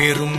அருட்பெரும்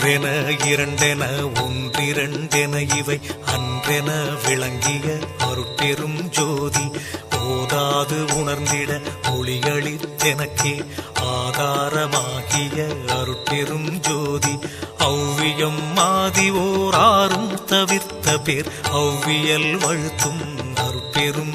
ஒன்றென இரண்டென ஒன்றிரண்டென இவை அன்றென விளங்கிய அருட்பெரும் ஜோதி. ஓதாது உணர்ந்திட ஒளியளித்தெனக்கே ஆதாரமாகிய அருட்பெரும் ஜோதி. ஔவியம் மாதி ஓராறும் தவிர்த்த பேர் ஔவியல் வழுத்தும் அருட்பெரும்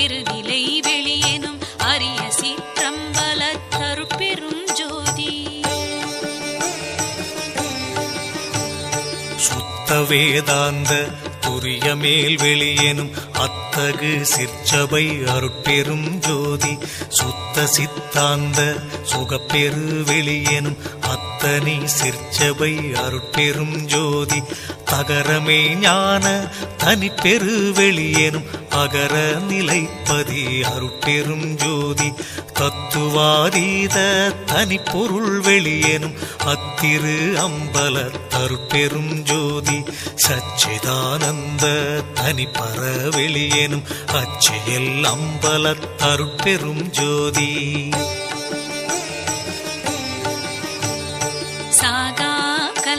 பெருநிலை வெளியெனும் அரிய சிற்றம்பல தருப்பெரும் ஜோதி. சுத்த வேதாந்த துரிய மேல் வெளியேனும் அத்தகு சிற்சபை அருட்பெரும் ஜோதி. சுத்த சித்தாந்த சுகப்பெரு வெளியேனும் அத்தனை சிற் திருச்சபை அருட்பெரும் ஜோதி தகரமே ஞான தனிப்பெரு வெளியேனும் அகர நிலைப்பதி அருட்பெரும் ஜோதி. தத்துவாதீத தனிப்பொருள் வெளியேனும் அத்திரு அம்பல தருப்பெரும் ஜோதி. சச்சிதானந்த தனிப்பற வெளியேனும் அச்சியல் அம்பல தருப்பெரும் ஜோதி.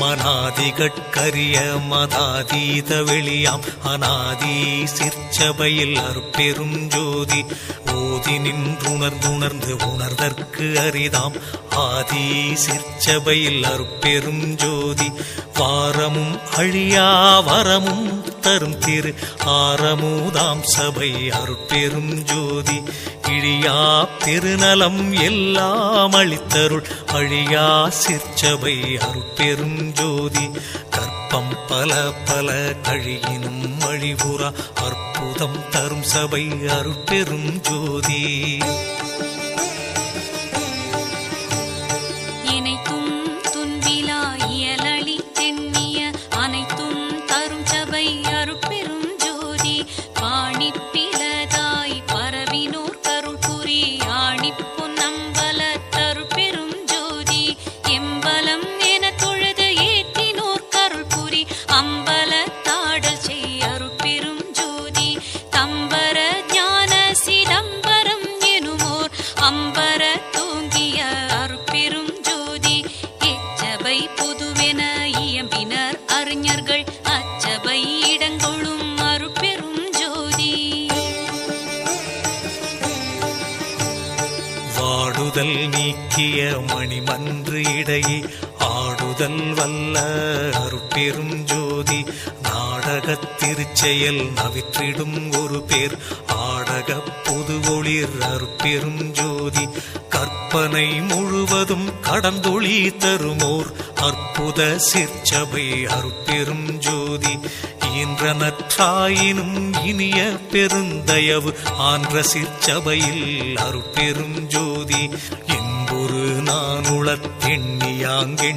மனாதிகட்கரிய மதாதீத வெளியாம். அநாதி சிற்சபையில் அருட்பெரும் ஜோதி. ஓதி நின்றுணர்ந்துணர்ந்து உணர்தற்கு அரிதாம். ஆதி சிற்சபையில் அருட்பெரும் ஜோதி. வாரமும் அழியா வரமும் தரும் திரு ஆரமூதாம் சபை அருட்பெரும் ஜோதி. இழியா திருநலம் எல்லாம் அளித்தருள் அழியா சிற்சபை அருட்பெரும் ஜோதி. கற்பம் பல பல கழியினும் அழிவுறா அற்புதம் தரும் சபை அருட்பெரும் ஜோதி. பொதுவென இயம்பினர் அறிஞர்கள் அச்சபை இடங்கொள்ளும் அருட்பெரும் ஜோதி. வாடுதல் நீக்கிய மணிமன்று இடையே ஆடுதல் வல்ல அருட்பெரும் ஜோதி. நாடகத் திருச்செயல் நவிற்றிடும் ஒரு பேர். ஆடக பொது ஒளிர் அருட்பெரும் ஜோதி. கற்பனை முழுவதும் கடந்தொளி தருமோர் அற்புத சிற்சபை அருட்பெரும் ஜோதி. ஈன்ற நற்றாயினும் இனிய பெருந்தயவு ஆன்ற சிற்சபையில் அருட்பெரும் ஜோதி. என்பொரு நானுளத் தெண்ணியாங்கெண்